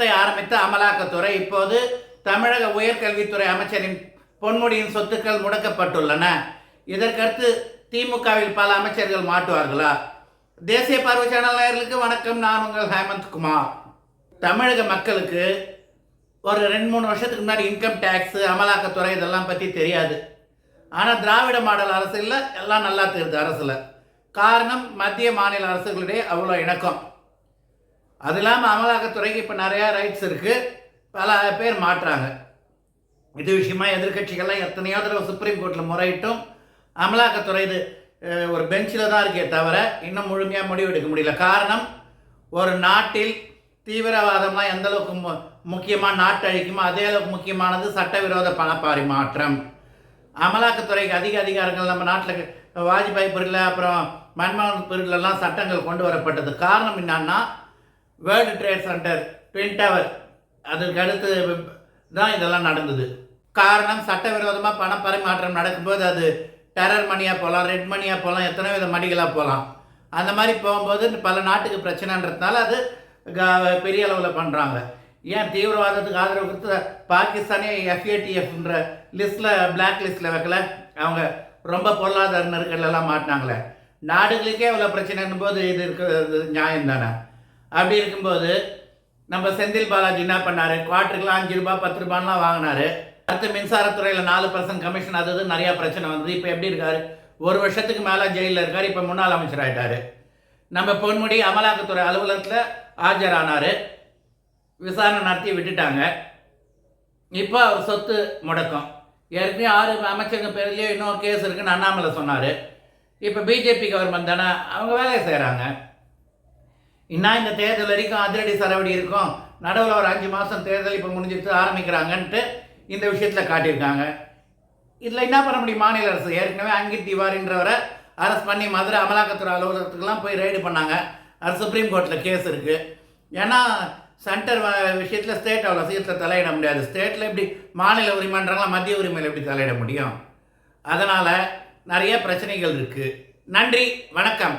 திட்டத்தை ஆரம்பித்த அமலாக்கத்துறை இப்போது தமிழக உயர்கல்வித்துறை அமைச்சரின் பொன்முடியின் சொத்துக்கள் முடக்கப்பட்டுள்ளன. இதற்கடுத்து திமுகவில் பல அமைச்சர்கள் மாட்டுவார்களா? தேசிய பார்வை சேனல் நேயர்களுக்கு வணக்கம். நான் உங்கள் ஹேமந்த் குமார். தமிழக மக்களுக்கு ஒரு ரெண்டு மூணு வருஷத்துக்கு முன்னாடி இன்கம் டேக்ஸு அமலாக்கத்துறை இதெல்லாம் பற்றி தெரியாது. ஆனால் திராவிட மாடல் அரசில் எல்லாம் நல்லா தெரியுது அரசில். காரணம் மத்திய மாநில அரசுகளிடையே அவ்வளோ இணக்கம். அது இல்லாமல் அமலாக்கத்துறைக்கு இப்போ நிறையா ரைட்ஸ் இருக்குது பல பேர் மாட்டுறாங்க இது விஷயமா எதிர்க்கட்சிகள்லாம் எத்தனையோ தடவை சுப்ரீம் கோர்ட்டில் முறையிட்டும். அமலாக்கத்துறை இது ஒரு பெஞ்சில் தான் இருக்கே தவிர இன்னும் முழுமையாக முடிவு எடுக்க முடியல. காரணம் ஒரு நாட்டில் தீவிரவாதம்லாம் எந்த அளவுக்கு மு முக்கியமாக நாட்டு அழிக்குமோ அதே அளவுக்கு முக்கியமானது சட்டவிரோத பணப்பரிமாற்றம். அமலாக்கத்துறைக்கு அதிக அதிகாரங்கள் நம்ம நாட்டில் வாஜ்பாய் பொருளில் அப்புறம் மன்மோகன் பொருளெல்லாம் சட்டங்கள் கொண்டு வரப்பட்டது. காரணம் என்னன்னா world trade center twin tower அதற்கு அடுத்து தான் இதெல்லாம் நடந்தது. காரணம் சட்டவிரோதமாக பண பரிமாற்றம் நடக்கும்போது அது டெரர் மணியாக போகலாம் ரெட் மணியாக போகலாம் எத்தனை வித மடிகளாக போகலாம் அந்த மாதிரி போகும்போது பல நாட்டுக்கு பிரச்சனைன்றதுனால அது க- பெரிய அளவில் பண்ணுறாங்க ஏன் தீவிரவாதத்துக்கு ஆதரவு கொடுத்து பாகிஸ்தானே எஃப்ஏடிஎஃப்ன்ற லிஸ்ட்டில் பிளாக் லிஸ்ட்டில் வைக்கல? அவங்க ரொம்ப பொருளாதார நெருக்கடிலெல்லாம் மாட்டினாங்களே. நாடுகளுக்கே இவ்வளோ பிரச்சனைன்னும் போது இது இருக்கிறது நியாயம் தானே அப்படி இருக்கும்போது நம்ம செந்தில் பாலாஜி என்ன பண்ணாரு? குவார்ட்டருக்குலாம் அஞ்சு ரூபாய் பத்து ரூபான்லாம் வாங்கினாரு. அடுத்து மின்சாரத்துறையில் நாலு பர்சன்ட் கமிஷன் அது இது நிறைய பிரச்சனை வந்தது. இப்போ எப்படி இருக்காரு? ஒரு வருஷத்துக்கு மேலே ஜெயிலில் இருக்கார். இப்போ முன்னாள் அமைச்சர் ஆகிட்டார் நம்ம பொன்முடி அமலாக்கத்துறை அலுவலகத்தில் ஆஜரானார். விசாரணை நடத்தி விட்டுட்டாங்க. இப்போ அவர் சொத்து முடக்கம். ஏற்கனவே ஆறு அமைச்சருங்க பேர்லேயே இன்னொரு கேஸ் இருக்குன்னு அண்ணாமலை சொன்னார். இப்போ பிஜேபி கவர்மெண்ட் தானே அவங்க வேலையை செய்கிறாங்க இன்னும் இந்த தேர்தல் வரைக்கும் அதிரடி சரவடி இருக்கும். நடுவில் ஒரு அஞ்சு மாதம் தேர்தல் இப்போ முடிஞ்சிட்டு ஆரம்பிக்கிறாங்கன்ட்டு இந்த விஷயத்தில் காட்டியிருக்காங்க. இதில் என்ன பண்ண முடியும்? மாநில அரசு. ஏற்கனவே அங்கித் திவாரின்றவரை அரெஸ்ட் பண்ணி மதுரை அமலாக்கத்துறை அலுவலகத்துக்கெல்லாம் போய் ரைடு பண்ணாங்க. அது சுப்ரீம் கோர்ட்டில் கேஸ் இருக்குது ஏன்னா சென்டர் விஷயத்தில் ஸ்டேட் அவ்வளோ சீக்கிரத்தில் தலையிட முடியாது. ஸ்டேட்டில் எப்படி மாநில உரிமைன்றாங்களா மத்திய உரிமையில் எப்படி தலையிட முடியும்? அதனால் நிறைய பிரச்சனைகள் இருக்குது நன்றி வணக்கம்.